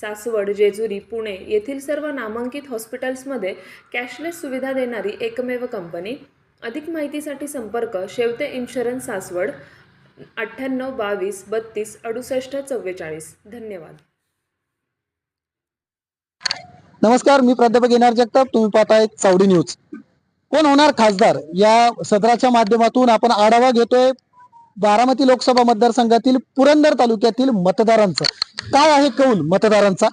सासवड जेजुरी पुणे येथील सर्व नामांकित हॉस्पिटल्समध्ये कॅशलेस सुविधा देणारी एकमेव कंपनी. अधिक माहितीसाठी संपर्क शेवते इन्शुरन्स सासवड अठ्ठ्याण्णव बावीस बत्तीस अडुसष्ट चव्वेचाळीस. धन्यवाद. नमस्कार मी प्राध्यापक येणार जगताप. तुम्ही पाहताय चावडी न्यूज. कोण होणार खासदार? या सदराच्या माध्यमातून आपण आढावा घेतोय. बारामती लोकसभा मतदारसंघातील पुरंदर तालुक्यातील मतदारांचं. काय आहे कौल मतदारांचा?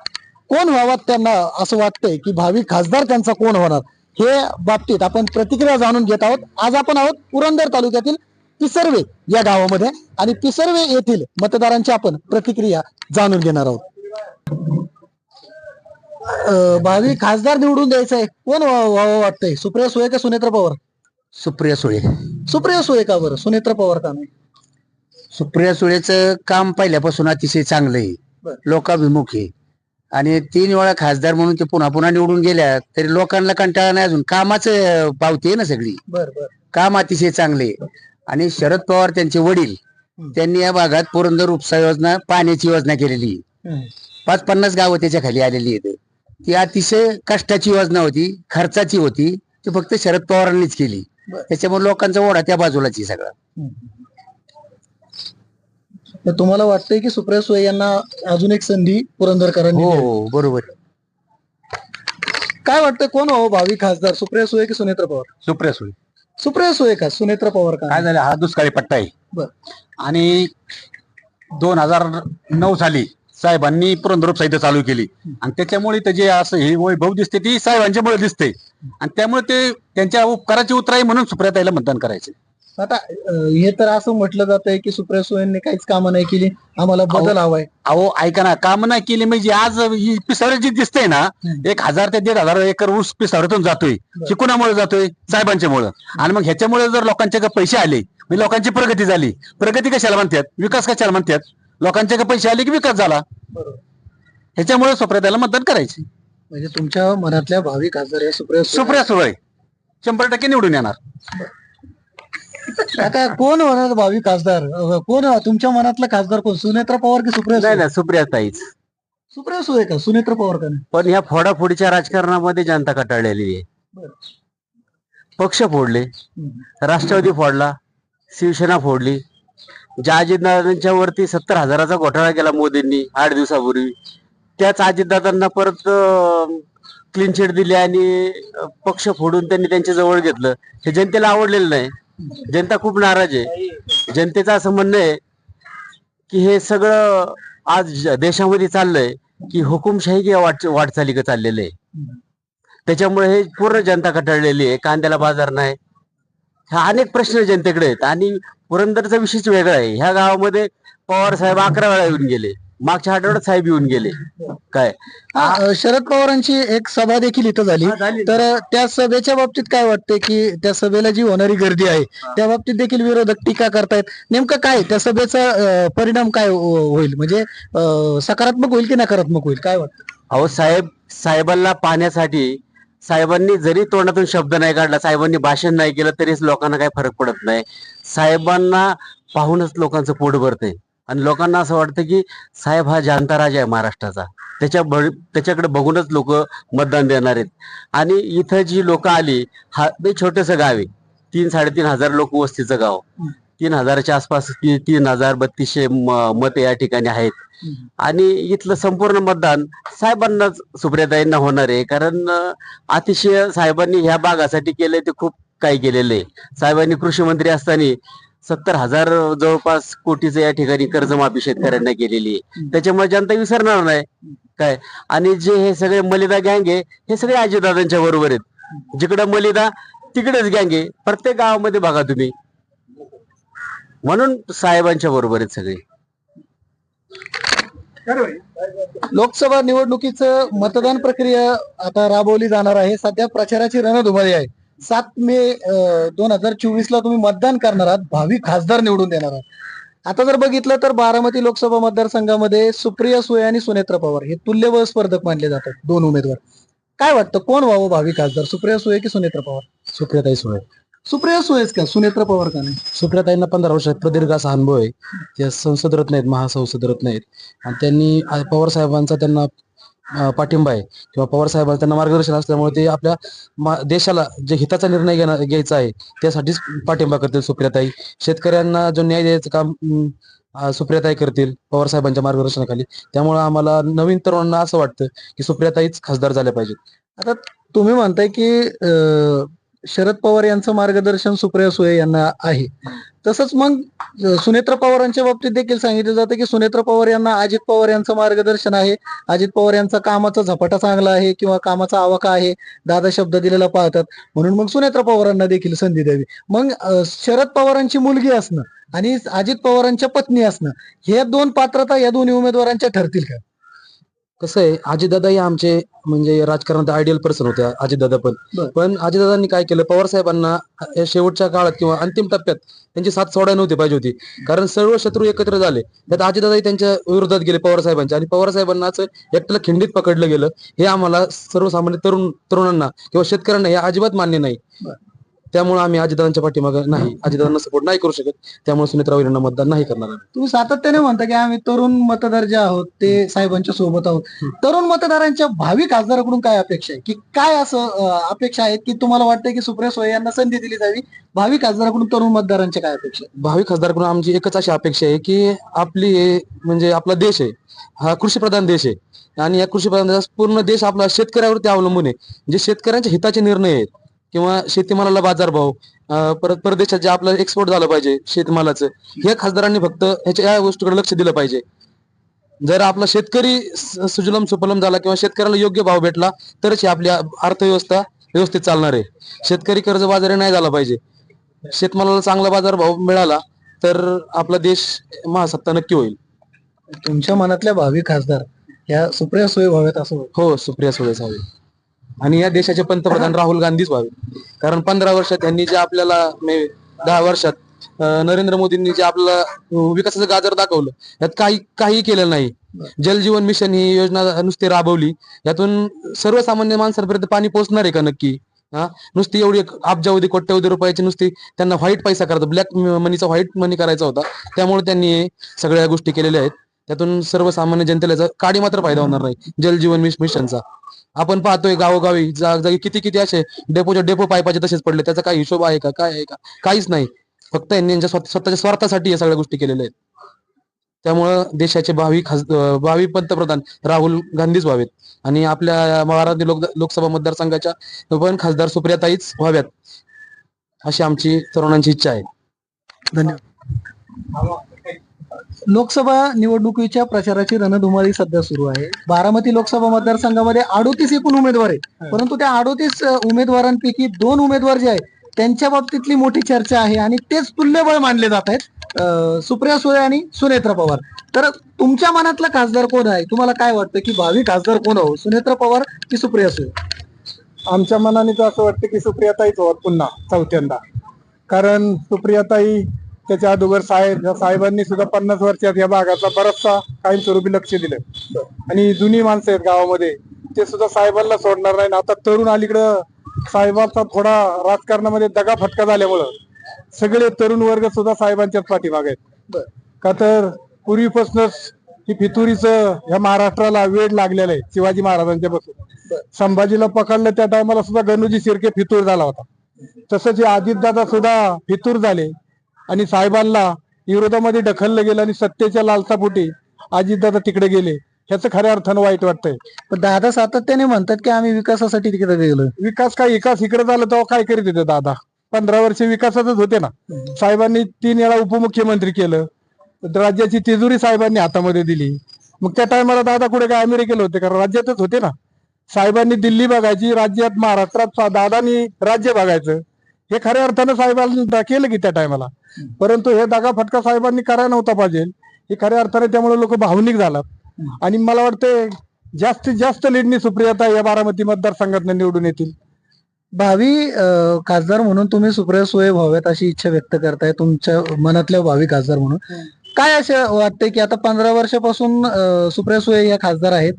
कोण व्हावा त्यांना असं वाटतंय की भावी खासदार त्यांचा कोण होणार? हे बाबतीत आपण प्रतिक्रिया जाणून घेत आहोत. आज आपण आहोत पुरंदर तालुक्यातील पिसर्वे या गावामध्ये आणि पिसर्वे येथील मतदारांची आपण प्रतिक्रिया जाणून घेणार आहोत. भावी खासदार निवडून द्यायचं आहे. कोण व्हा- व्हावं वाटतंय? सुप्रिया सुळे का सुनेत्र पवार? सुप्रिया सुळे. सुप्रिया सुळे का बरं? सुनेत्र पवार का नाही? सुप्रिया सुळेचं काम पहिल्यापासून अतिशय चांगलं आहे. लोकाभिमुख आहे. आणि तीन वेळा खासदार म्हणून ते पुन्हा पुन्हा निवडून गेल्या तरी लोकांना कंटाळा नाही अजून. कामाचं पावती ना सगळी. काम अतिशय चांगले. आणि शरद पवार त्यांचे वडील. त्यांनी या भागात पुरंदर उपसा योजना पाण्याची योजना केलेली. पाच पन्नास गावं त्याच्याखाली आलेली आहेत. ती अतिशय कष्टाची योजना होती खर्चाची होती. ती फक्त शरद पवारांनीच केली. त्याच्यामुळे लोकांचा ओढा त्या बाजूलाच सगळा. तर तुम्हाला वाटतंय की सुप्रिया सुळे यांना अजून एक संधी पुरंदरकरांनी हो द्यावी? हो बरोबर काय वाटतं कोण व्हावं भावी खासदार? सुप्रिया सुळे की सुनेत्र पवार? सुप्रिया सुळे. सुप्रिया सुळे का? सुनेत्र पवार का? काय झालं? हा दुष्काळी पट्टा आहे. बर. आणि दोन हजार नऊ साली साहेबांनी पुरंदर साहित्य चालू केली. आणि त्याच्यामुळे ते जे असं हे वैभव दिसते ती साहेबांच्यामुळे दिसते. आणि त्यामुळे ते त्यांच्या उपकाराची उतराई म्हणून सुप्रियाताईला मतदान करायचे. आता हे तर असं म्हटलं जात आहे की सुप्रिया सुळेंनी काहीच कामं नाही केली. आम्हाला बदल हवाय. अहो ऐका ना काम नाही केली म्हणजे आज ही पिसावरी जी दिसते ना. एक हजार ते दीड हजार एकर ऊस पिसावरीतून जातोय. ही कुणामुळे जातोय साहेबांच्यामुळे. आणि मग ह्याच्यामुळे जर लोकांच्याकडे पैसे आले म्हणजे लोकांची प्रगती झाली. प्रगती कशाला म्हणतात? विकास कशाला म्हणतात? लोकांच्याकडे पैसे आले की विकास झाला. ह्याच्यामुळे सुप्रियाताईला मतदान करायचे. म्हणजे तुमच्या मनातल्या भावी खासदार सुप्रिया सुप्रिया सुळे. शंभर टक्के निवडून येणार. आता कोण होणार भावी खासदार? अं, कोण तुमच्या मनातला खासदार कोण? सुनेत्र पवार की सुप्रिया नाही सुळे? ना सुप्रिया ताईच. सुप्रिया सुळे का? सुनेत्र पवार का नाही? पण ह्या फोडाफोडीच्या राजकारणामध्ये जनता कटाळलेली आहे. बरं. पक्ष फोडले हम्म. राष्ट्रवादी फोडला शिवसेना फोडली. ज्या अजितदादांच्या वरती सत्तर हजाराचा घोटाळा केला मोदींनी आठ दिवसापूर्वी. त्याच अजितदादांना परत क्लीन चिट दिली आणि अं, पक्ष फोडून त्यांनी त्यांच्या जवळ घेतलं. हे जनतेला आवडलेलं नाही. जनता खूप नाराज आहे. जनतेचं असं म्हणणं आहे की हे सगळं आज देशामध्ये चाललंय की हुकुमशाही किंवा वाट वाटचाली चाललेलं आहे. त्याच्यामुळे हे पूर्ण जनता कटाळलेली आहे. कांद्याला बाजार नाही. ह्या अनेक प्रश्न जनतेकडे आहेत आणि पुरंदरचा विषयच वेगळा आहे. ह्या गावामध्ये पवार साहेब अकरा वेळा येऊन गेले. मागच्या आठवड्यात साहेब येऊन गेले. काय? हा, शरद पवारांची एक सभा देखील इथं झाली. हा, झाली. तर त्या सभेच्या बाबतीत काय वाटतंय की त्या सभेला जी होणारी गर्दी आहे त्या बाबतीत देखील विरोधक टीका करतायत. नेमकं काय त्या सभेचा अं, परिणाम काय हो- होईल? म्हणजे अं, सकारात्मक होईल की नकारात्मक होईल? काय वाटतं? अहो साहेब साहेबांना पाहण्यासाठी साहेबांनी जरी तोंडातून शब्द नाही काढला साहेबांनी भाषण नाही केलं तरीच लोकांना काही फरक पडत नाही. साहेबांना पाहूनच लोकांचं पोट भरतंय. आणि लोकांना असं वाटतं की साहेब हा जानता राजा आहे महाराष्ट्राचा. त्याच्या ब- त्याच्याकडे बघूनच लोक मतदान देणार आहेत. आणि इथं जी लोक आली हा छोटंसं गाव आहे. तीन साडेतीन हजार लोक वस्तीचं गाव. तीन हजाराच्या आसपास तीन हजार बत्तीसशे मत या ठिकाणी आहेत. आणि इथलं संपूर्ण मतदान साहेबांनाच सुप्रियाताईंना होणार आहे. कारण अतिशय साहेबांनी ह्या भागासाठी केलंय ते खूप काही केलेलं आहे साहेबांनी कृषी मंत्री असताना सत्तर हजार जवळपास कोटीचं या ठिकाणी कर्जमाफी शेतकऱ्यांना केलेली आहे. त्याच्यामुळे जनता विसरणार नाही. काय? आणि जे हे सगळे मलिदा गँग आहे हे सगळे अजितदादांच्या बरोबर आहेत. जिकडं मलिदा तिकडेच गँग आहे. प्रत्येक गावामध्ये बघा तुम्ही. म्हणून साहेबांच्या बरोबर आहेत सगळे. लोकसभा निवडणुकीचं मतदान प्रक्रिया आता राबवली जाणार आहे. सध्या प्रचाराची रणधुमाळी आहे. सात मे दोन हजार चोवीस ला तुम्ही मतदान करणार आहात. भावी खासदार निवडून देणार आहात. आता जर बघितलं तर बारामती लोकसभा मतदारसंघामध्ये सुप्रिया सुळे आणि सुनेत्र पवार हे तुल्यबळ स्पर्धक मानले जातात दोन उमेदवार. काय वाटतं? कोण व्हावं भावी खासदार? सुप्रिया सुळे की सुनेत्र पवार? सुप्रियाताई सुळे. सुप्रिया सुळेच का? सुनेत्र पवार का नाही? सुप्रियाताईंना पंधरा वर्षात प्रदीर्घ असा अनुभव आहे. त्या संसद रत्न आहेत महासंसद रत्न आहेत. आणि त्यांनी पवार साहेबांचा त्यांना पाठिंबा आहे. किंवा पवार साहेबांचं त्यांना मार्गदर्शन असल्यामुळे ते आपल्या देशाला जे हिताचा निर्णय घेणं घ्यायचा आहे त्यासाठीच पाठिंबा करतील सुप्रियाताई. शेतकऱ्यांना जो न्याय द्यायचं काम सुप्रियाताई करतील पवार साहेबांच्या मार्गदर्शनाखाली. त्यामुळे आम्हाला नवीन तरुणांना असं वाटतं की सुप्रियाताईच खासदार झाल्या पाहिजेत. आता तुम्ही म्हणताय की अं, शरद पवार यांचं मार्गदर्शन सुप्रिया सुळे यांना आहे. तसंच मग सुनेत्र पवारांच्या बाबतीत देखील सांगितलं जातं की सुनेत्र पवार यांना अजित पवार यांचं मार्गदर्शन आहे. अजित पवार यांचा कामाचा झपाटा चांगला आहे किंवा कामाचा आवाका आहे दादा शब्द दिलेला पाहतात म्हणून मग सुनेत्र पवारांना देखील संधी द्यावी. मग शरद पवारांची मुलगी असणं आणि अजित पवारांच्या पत्नी असणं हे दोन पात्रता या दोन्ही उमेदवारांच्या ठरतील का? कसं आहे अजितदादा हे आमचे म्हणजे राजकारणात आयडियल पर्सन होते अजितदादा पण. पण अजितदादांनी काय केलं पवार साहेबांना या शेवटच्या काळात किंवा अंतिम टप्प्यात त्यांची साथ सोडायला नव्हती पाहिजे होती. कारण सर्व शत्रू एकत्र झाले. त्यात अजितदादाही त्यांच्या विरोधात गेले पवार साहेबांच्या. आणि पवार साहेबांना असं एकट्याला खिंडीत पकडलं गेलं हे आम्हाला सर्वसामान्य तरुण तरुणांना किंवा शेतकऱ्यांना हे अजिबात मान्य नाही. त्यामुळे आम्ही अजितदादांच्या पाठीमागे नाही अजितदादांना सपोर्ट नाही करू शकत. त्यामुळे सुनेत्रा वहिनींना मतदान नाही करणार आम्ही. तुम्ही सातत्याने म्हणता की आम्ही तरुण मतदार जे आहोत ते साहेबांच्या सोबत आहोत. तरुण मतदारांच्या भावी खासदाराकडून काय अपेक्षा आहे? की काय असं अं, अपेक्षा आहेत की तुम्हाला वाटतं की सुप्रिया सुळे यांना संधी दिली जावी? भावी खासदाराकडून तरुण मतदारांच्या काय अपेक्षा आहेत? भावी खासदारकडून आमची एकच अशी अपेक्षा आहे की आपली हे म्हणजे आपला देश आहे हा कृषीप्रधान देश आहे. आणि या कृषीप्रधान देशात पूर्ण देश आपला शेतकऱ्यावरती अवलंबून आहे. जे शेतकऱ्यांच्या हिताचे निर्णय आहेत. किंवा शेतीमालाला बाजारभाव परत परदेशात जे आपलं एक्सपोर्ट झालं पाहिजे शेतमालाचं हे खासदारांनी फक्त ह्याच्या या गोष्टीकडे लक्ष दिलं पाहिजे. जर आपला शेतकरी सुजलम सुफलम झाला किंवा शेतकऱ्याला योग्य भाव भेटला तरच ही आपली अर्थव्यवस्था व्यवस्थित चालणार आहे. शेतकरी कर्ज बाजारी नाही झाला पाहिजे. शेतमालाला चांगला बाजार भाव मिळाला तर आपला देश महासत्ता नक्की होईल. तुमच्या मनातल्या भावी खासदार या सुप्रिया सुळे व्हाव्यात असं. हो सुप्रिया सुळे व्हावे आणि या देशाचे पंतप्रधान राहुल गांधीच व्हावे. कारण पंधरा वर्षात त्यांनी जे आपल्याला म्हणजे दहा वर्षात नरेंद्र मोदींनी जे आपलं विकासाचं गाजर दाखवलं यात काही काही केलं नाही. जलजीवन मिशन ही योजना नुसती राबवली यातून सर्वसामान्य माणसांपर्यंत पाणी पोहोचणार आहे का नक्की? हा? नुसती एवढी अब्जावधी कोट्यवधी रुपयाची नुसती त्यांना व्हाईट पैसा करायचा ब्लॅक मनीचा व्हाईट मनी करायचा होता. त्यामुळे त्यांनी सगळ्या गोष्टी केलेल्या आहेत. त्यातून सर्वसामान्य जनतेला काडी मात्र फायदा होणार नाही जलजीवन जीवन मिशनचा. आपण पाहतोय गावोगावी जागी किती किती असे डेपोच्या डेपो पायपाचे तसेच पडले. त्याचा काही हिशोब आहे का? काय आहे का? काहीच नाही. फक्त यांनी यांच्या स्वतःच्या स्वार्थासाठी या सगळ्या गोष्टी केलेल्या आहेत. त्यामुळं देशाचे भावी खास भावी पंतप्रधान राहुल गांधीच व्हावेत. आणि आपल्या महाराष्ट्र लोक लोकसभा मतदारसंघाच्या पण खासदार सुप्रियाताईच व्हाव्यात अशी आमची तरुणांची इच्छा आहे. धन्यवाद. लोकसभा निवडणुकीच्या प्रचाराची रणधुमाळी सध्या सुरू आहे. बारामती लोकसभा मतदारसंघामध्ये अडोतीस एकूण उमेदवार आहेत. परंतु त्या अडोतीस उमेदवारांपैकी दोन उमेदवार जे आहेत त्यांच्या बाबतीतली मोठी चर्चा आहे आणि तेच तुल्यबळ मानले जात आहेत सुप्रिया सुळे आणि सुनेत्र पवार. तर तुमच्या मनातला खासदार कोण आहे? तुम्हाला काय वाटतं की भावी खासदार कोण हो? सुनेत्र पवार की सुप्रिया सुळे? आमच्या मनाने तर असं वाटतं की सुप्रियाताईच होत पुन्हा चौथ्यांदा. कारण सुप्रियाताई त्याच्या अगोदर साहेब या साहेबांनी सुद्धा पन्नास वर्षात या भागाचा बराचसा कायमस्वरूपी लक्ष दिलं. आणि जुनी माणसं आहेत गावामध्ये ते सुद्धा साहेबांना सोडणार नाही आता तरुण अलीकडं साहेबांचा थोडा राजकारणामध्ये दगा फटका झाल्यामुळं सगळे तरुण वर्ग सुद्धा साहेबांच्याच पाठीमाग आहेत. का तर पूर्वीपासूनच ही फितुरीचं ह्या महाराष्ट्राला वेळ लागलेलं आहे शिवाजी महाराजांच्या पासून. संभाजीला पकडलं त्या टायमाला सुद्धा गणूजी शिर्के फितूर झाला होता. तसंच हे अजितदादा सुद्धा फितूर झाले. आणि साहेबांना विरोधामध्ये ढकललं गेलं आणि सत्तेच्या लालसापोटी अजितदादा तिकडे गेले. ह्याचं खऱ्या अर्थानं वाईट वाटतंय. पण दादा सातत्याने म्हणतात की आम्ही विकासासाठी तिकडे गेलो विकास काय? विकास इकडे झाला तेव्हा काय करीत होते दादा? पंधरा वर्ष विकासातच होते ना. साहेबांनी तीन वेळा उपमुख्यमंत्री केलं. राज्याची तिजोरी साहेबांनी हातामध्ये दिली. मग त्या टायमाला दादा कुठे काय? अमेरिकेला होते. कारण राज्यातच होते ना. साहेबांनी दिल्ली बघायची राज्यात महाराष्ट्रात दादानी राज्य बघायचं. हे खऱ्या अर्थानं साहेबांनी केलं की त्या टायमाला परंतु हे दागा फटका साहेबांनी करायला नव्हता पाहिजे. हे खऱ्या अर्थाने त्यामुळे लोक भावनिक झालात. आणि मला वाटतं जास्तीत जास्त लीडनी सुप्रियाता या बारामती मतदारसंघात निवडून येतील. भावी खासदार म्हणून तुम्ही सुप्रिया सुळे व्हाव्यात अशी इच्छा व्यक्त करताय तुमच्या मनातल्या भावी खासदार म्हणून. काय असं वाटतंय की आता पंधरा वर्षापासून सुप्रिया सुळे या खासदार आहेत?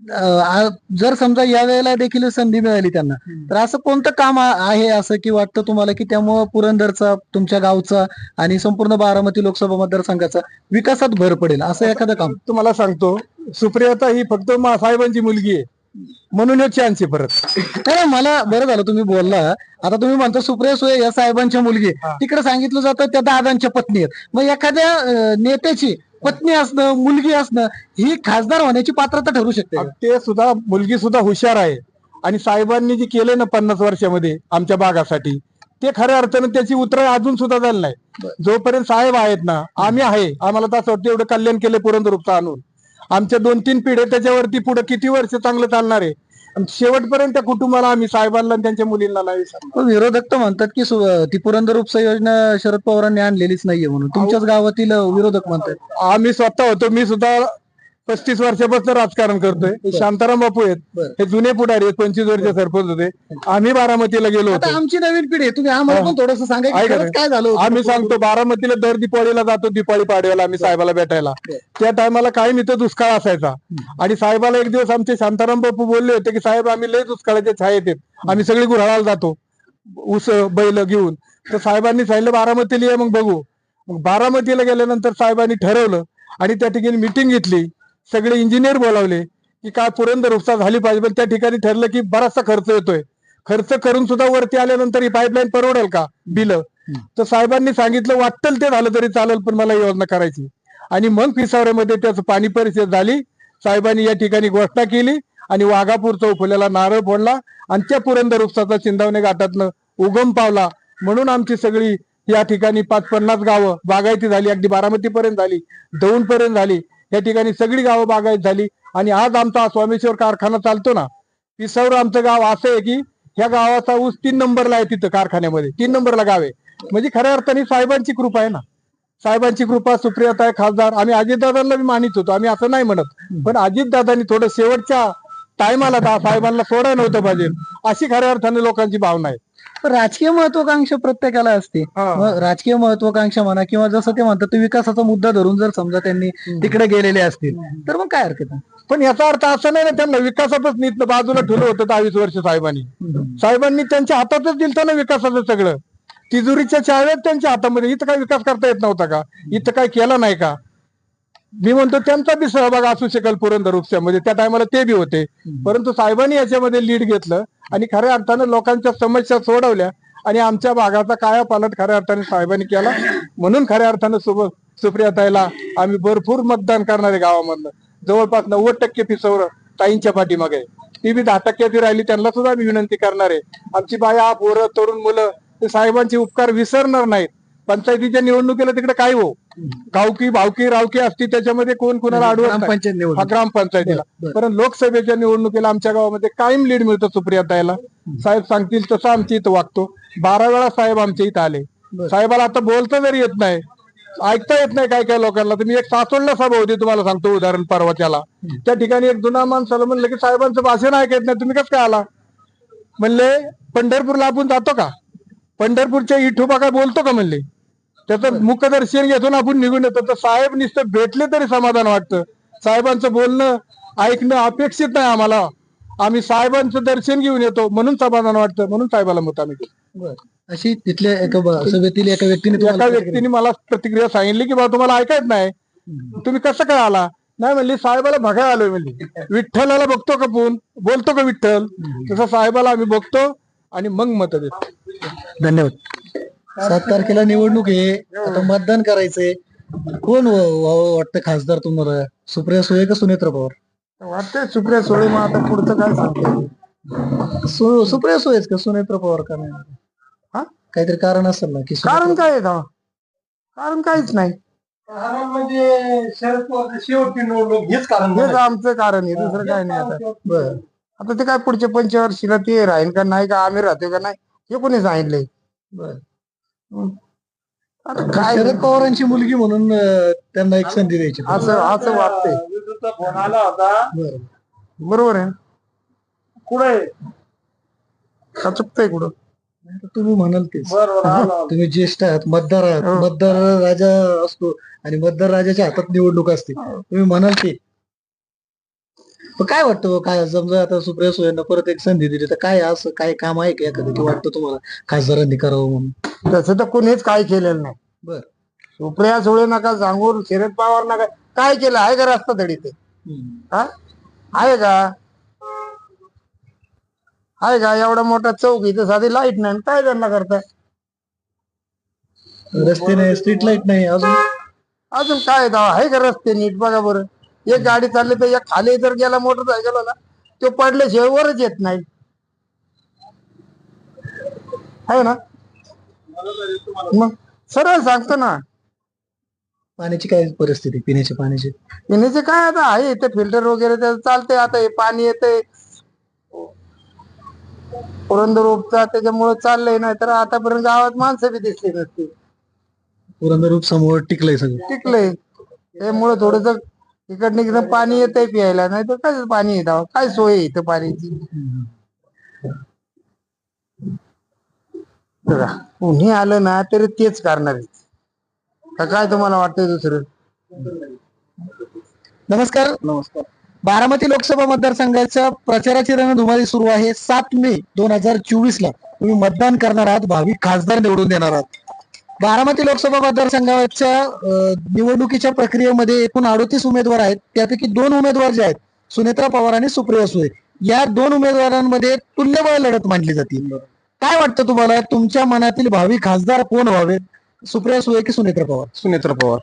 जर समजा या वेळेला देखील संधी मिळाली त्यांना तर असं कोणतं काम आहे असं की वाटतं तुम्हाला की त्यामुळं पुरंदरचा तुमच्या गावचा आणि संपूर्ण बारामती लोकसभा मतदारसंघाचा विकासात भर पडेल? असं एखादं काम? तुम्हाला सांगतो सुप्रियाता ही फक्त साहेबांची मुलगी आहे. म्हणून हे चान्स आहे परत. नाही मला बरं झालं तुम्ही बोलला. आता तुम्ही म्हणता सुप्रिया सुळे या साहेबांच्या मुलगी. तिकडे सांगितलं जातं त्या दादांच्या पत्नी आहेत. मग एखाद्या नेत्याची पत्नी असणं मुलगी असणं ही खासदार होण्याची पात्रता ठरू शकते. का? ते सुद्धा मुलगी सुद्धा हुशार आहे. आणि साहेबांनी जे केले ना पन्नास वर्षामध्ये आमच्या भागासाठी ते खऱ्या अर्थानं त्याची उतराई अजून सुद्धा झाली नाही. जोपर्यंत साहेब आहेत ना आम्ही आहे. आम्हाला तर असं वाटतं एवढं कल्याण केलं पुरंदरूपचं आणून. आमच्या दोन तीन पिढ्या त्याच्यावरती पुढे किती वर्ष चांगलं चालणार आहे? शेवटपर्यंत त्या कुटुंबाला आम्ही साहेबांना आणि त्यांच्या मुलींना नाही विसरणार. पण विरोधक तर म्हणतात की सु- ती पुरंदर उपसा योजना शरद पवारांनी आणलेलीच नाहीये म्हणून. तुमच्याच गावातील विरोधक म्हणतात. आम्ही स्वतः होतो मी सुद्धा पस्तीस वर्षापासून राजकारण करतोय. शांताराम बापू आहेत. हे जुने पुढारी आहेत. पंचवीस वर्ष सरपंच होते. आम्ही बारामतीला गेलो होतो. आमची नवीन पिढी तुम्ही आम्हाला पण थोडस सांगा की खरंच. काय झालं? आम्ही सांगतो बारामतीला दर दिपाळीला जातो दिपाळी पाडव्याला आम्ही साहेबाला भेटायला. त्या टायमाला कायम इथं दुष्काळ असायचा. आणि साहेबाला एक दिवस आमचे शांताराम बापू बोलले होते की साहेब आम्ही लय दुष्काळाचे छायेत आहेत. आम्ही सगळी गुऱ्हाळाला जातो. ऊस बैल घेऊन. तर साहेबांनी सांगितलं बारामतीला ये मग बघू. मग बारामतीला गेल्यानंतर साहेबांनी ठरवलं आणि त्या ठिकाणी मिटिंग घेतली. सगळे इंजिनियर बोलावले की काय पुरंदर उपसा झाली पाहिजे. पण त्या ठिकाणी ठरलं की बराचसा खर्च येतोय. खर्च करून सुद्धा वरती आल्यानंतर ही पाईपलाईन परवडेल का? बिल. तर साहेबांनी सांगितलं वाटतं ते झालं तरी चालेल पण मला योजना करायची आणि मग पिसावऱ्यामध्ये त्याचं पाणी परिषद झाली. साहेबांनी या ठिकाणी घोषणा केली आणि वाघापूर चौफुल्याला नारळ फोडला आणि त्या पुरंदर उपसाचा चिंतावणे घाटातनं उगम पावला. म्हणून आमची सगळी या ठिकाणी पाच पन्नास गावं बागायती झाली. अगदी बारामती पर्यंत झाली. दौंड पर्यंत झाली. या ठिकाणी सगळी गावं बागायत झाली. आणि आज आमचा स्वामेश्वर कारखाना चालतो ना पिसावर आमचं गाव असं आहे की ह्या गावाचा ऊस तीन नंबरला आहे तिथं कारखान्यामध्ये. तीन नंबरला गाव आहे. म्हणजे खऱ्या अर्थाने साहेबांची कृपा आहे ना. साहेबांची कृपा सुप्रियाताई खासदार आम्ही अजितदादांना मी मानित होतो. आम्ही असं नाही म्हणत. पण अजितदादांनी थोडं शेवटच्या टायमाला साहेबांना सोडायला नव्हतं पाहिजे. अशी खऱ्या अर्थाने लोकांची भावना आहे. राजकीय महत्वाकांक्षा प्रत्येकाला असते. मग राजकीय महत्वाकांक्षा म्हणा किंवा जसं ते म्हणतात ते विकासाचा मुद्दा धरून जर समजा त्यांनी तिकडे गेलेले असतील तर मग काय हरकत आहे? पण याचा अर्थ असा नाही ना त्यांना विकासातच नीत बाजूला ठेवलं होतं दहावीस वर्ष साहेबांनी. साहेबांनी त्यांच्या हातातच दिलं ना विकासाचं सगळं. तिजोरीच्या चाव्यात त्यांच्या हातामध्ये इथं काय विकास करता येत नव्हता का? इथं काय केला नाही का? मी म्हणतो त्यांचा बी सहभाग असू शकेल पुरंदर उपस्यामध्ये त्या टायमाला ते बी होते. परंतु साहेबांनी याच्यामध्ये लीड घेतलं आणि खऱ्या अर्थानं लोकांच्या समस्या सोडवल्या आणि आमच्या भागाचा काया पालट खऱ्या अर्थाने साहेबांनी केला. म्हणून खऱ्या अर्थानं सुप सुप्रियाताईला आम्ही भरपूर मतदान करणारे गावामधनं जवळपास नव्वद टक्के पिसवर ताईंच्या पाठीमागे. ती बी दहा टक्क्याची राहिली त्यांना सुद्धा मी विनंती करणार आहे. आमची बाया पोरं तरुण मुलं ते साहेबांचे उपकार विसरणार नाहीत. पंचायतीच्या निवडणुकीला तिकडे काय हो? गावकी भावकी रावकी असती त्याच्यामध्ये कोण कोणाला निवडणूक. हा ग्रामपंचायतीला. परंतु लोकसभेच्या निवडणुकीला आमच्या गावामध्ये कायम लीड मिळतं सुप्रियाताईला. साहेब सांगतील तसं आमच्या इथं वागतो. बारा वेळा साहेब आमच्या इथं आले. साहेबाला आता बोलता जरी येत नाही ऐकता येत नाही काय काय लोकांना मी एक सासवडला सभा होती तुम्हाला सांगतो उदाहरण परवाच्याला. त्या ठिकाणी एक जुना माणसाला म्हणलं की साहेबांचं भाषण ऐकत नाही तुम्ही कसं काय आला? म्हणले पंढरपूरला आपण जातो का? पंढरपूरच्या इठोबा काय बोलतो का? म्हणले. त्याचं मुखदर्शन घेतो ना आपण निघून येतो. तर साहेब नुसतं भेटले तरी समाधान वाटतं. साहेबांचं बोलणं ऐकणं अपेक्षित नाही आम्हाला. आम्ही साहेबांचं दर्शन घेऊन येतो म्हणून समाधान वाटतं म्हणून साहेबाला मत आम्ही. अशी तिथल्या एका सभेतील एका व्यक्तीने एका व्यक्तीने मला प्रतिक्रिया सांगितली की बा तुम्हाला ऐकायत नाही. तुम्ही कसं काय आला? नाही म्हणली साहेबाला बघायला आलोय म्हणली. विठ्ठलाला बघतो का फोन? बोलतो का विठ्ठल? तसं साहेबाला आम्ही बघतो आणि मग मत देतो. धन्यवाद. सात तारखेला निवडणूक आहे. आता मतदान करायचंय. कोण वाटतं खासदार तुम्हाला? सुप्रिया सुळे का सुनेत्र पवार? वाटतंय सुप्रिया सोळे मग आता पुढचं काय सांगतो सु- सुप्रिया सुळेच का सुनेत्र पवार का नाही? हा? काहीतरी कारण असेल ना की सुनेत्र- कारण काय आहे का कारण काहीच नाही. म्हणजे शरद पवार शेवटची निवडणूक हेच कारण हेच आमचं कारण आहे दुसरं काय नाही आता. बरं. आता ते काय पुढच्या पंचवर्षीला ते राहील का नाही का आम्ही राहतो का नाही हे कोणी सांगितलंय. बरं. आता काय? शरद पवारांची मुलगी म्हणून अं, त्यांना एक संधी द्यायची. असं असं वाटतंय. फोन आला होता. बरं. बरोबर आहे. कुठे का चुकतंय कुठं? तुम्ही म्हणाल तेच. बरोबर हा, आलो, आलो. तुम्ही ज्येष्ठ आहात मतदार आहात. हो. मतदार राजा असतो आणि मतदार राजाच्या हातात निवडणूक असते. तुम्ही म्हणाल ते. पण काय वाटतं काय समजा आता सुप्रिया सुळेंना परत एक संधी दिली तर काय असं काय काम आहे का एखादं? की वाटतं तुम्हाला खासदारांनी करावं म्हणून? तसं तर कोणीच काय केलेलं नाही. बर. सुप्रिया सुळे नका सांगून शरद पवार नका. काय केलं? आहे का रस्ता तरी ते? हा? आहे का? आहे का? एवढा मोठा चौक इथं साधी लाइट नाही. काय त्यांना करताय? रस्ते नाही स्ट्रीट लाइट नाही अजून? अजून काय दावा आहे का रस्ते नीट? बघा बरं. एक गाडी चालली तर एक खाली जर गेला मोटरसायकल तो पडल्याशिवाय वरच येत नाही. आहे ना? मग सरळ सांगतो ना. पाण्याची काय परिस्थिती? पिण्याच्या पाण्याची? पिण्याचे काय आता आहे इथे फिल्टर वगैरे त्याचं चालतंय आता हे पाणी येतंय. पुरंदर उपचा त्याच्यामुळे चाललंय नाही तर आतापर्यंत गावात माणसं बी दिसली नसती. पुरंदर रूप समोर टिकलंय सगळं. टिकलंय. त्यामुळे थोडस इकडनं इकडं पाणी येतंय प्यायला नाही तर काय पाणी येतं काय सोय आहे इथं पाण्याची? बघा, कोणी आलं ना तरी तेच करणार आहे. का काय तुम्हाला वाटतंय दुसरं? नमस्कार. नमस्कार. बारामती लोकसभा मतदारसंघाच्या प्रचाराची रणधुमाळी सुरू आहे. सात मे दोन हजार चोवीस ला तुम्ही मतदान करणार आहात भावी खासदार निवडून देणार आहात. बारामती लोकसभा मतदारसंघाच्या निवडणुकीच्या प्रक्रियेमध्ये एकूण अडोतीस उमेदवार आहेत. त्यापैकी दोन उमेदवार जे आहेत सुनेत्रा पवार आणि सुप्रिया सुळे. या दोन उमेदवारांमध्ये तुल्यबळ लढत मांडली जाते. काय वाटतं तुम्हाला? तुमच्या मनातील भावी खासदार कोण व्हावे सुप्रिया सुळे की सुनेत्रा पवार? सुनेत्र पवार.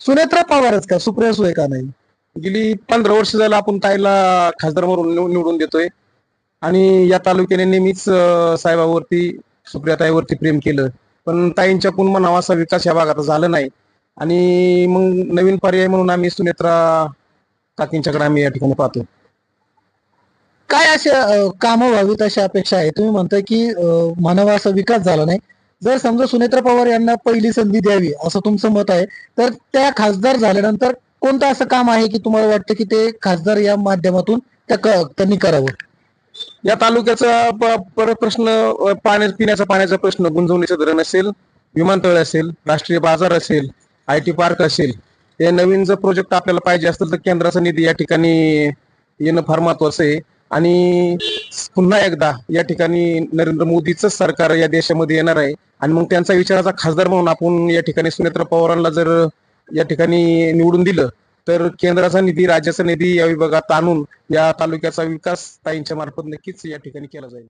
सुनेत्रा पवारच का? सुप्रिया सुळे का नाही? गेली पंधरा वर्ष झालं आपण ताईला खासदार म्हणून निव- निवडून देतोय. आणि या तालुक्याने नेहमीच साहेबावरती सुप्रियाताईवरती प्रेम केलं. पण ताईंच्या पण म्हणावा असा विकास या भागात झाला नाही. आणि मग नवीन पर्याय म्हणून आम्ही सुनेत्रा काकींच्याकडे आम्ही या ठिकाणी पाहतो. काय अशा कामं व्हावीत अशी अपेक्षा आहे? तुम्ही म्हणताय की मानवा असा विकास झाला नाही. जर समजा सुनेत्रा पवार यांना पहिली संधी द्यावी असं तुमचं मत आहे तर त्या खासदार झाल्यानंतर कोणतं असं काम आहे की तुम्हाला वाटतं की ते खासदार या माध्यमातून त्या त्यांनी करावं? या तालुक्याचा परत प्रश्न पाण्या पिण्याचा पाण्याचा प्रश्न गुंजवणीचं धरण असेल विमानतळ असेल राष्ट्रीय बाजार असेल आय टी पार्क असेल या नवीन जर प्रोजेक्ट आपल्याला पाहिजे असतील तर केंद्राचा निधी या ठिकाणी येणं फार महत्वाचं आहे. आणि पुन्हा एकदा या ठिकाणी नरेंद्र मोदीच सरकार या देशामध्ये येणार आहे. आणि मग त्यांचा विचाराचा खासदार म्हणून आपण या ठिकाणी सुनेत्र पवारांना जर या ठिकाणी निवडून दिलं तर केंद्राचा निधी राज्याचा निधी या विभागात आणून या तालुक्याचा विकास ताईंच्या मार्फत नक्कीच या ठिकाणी केला जाईल.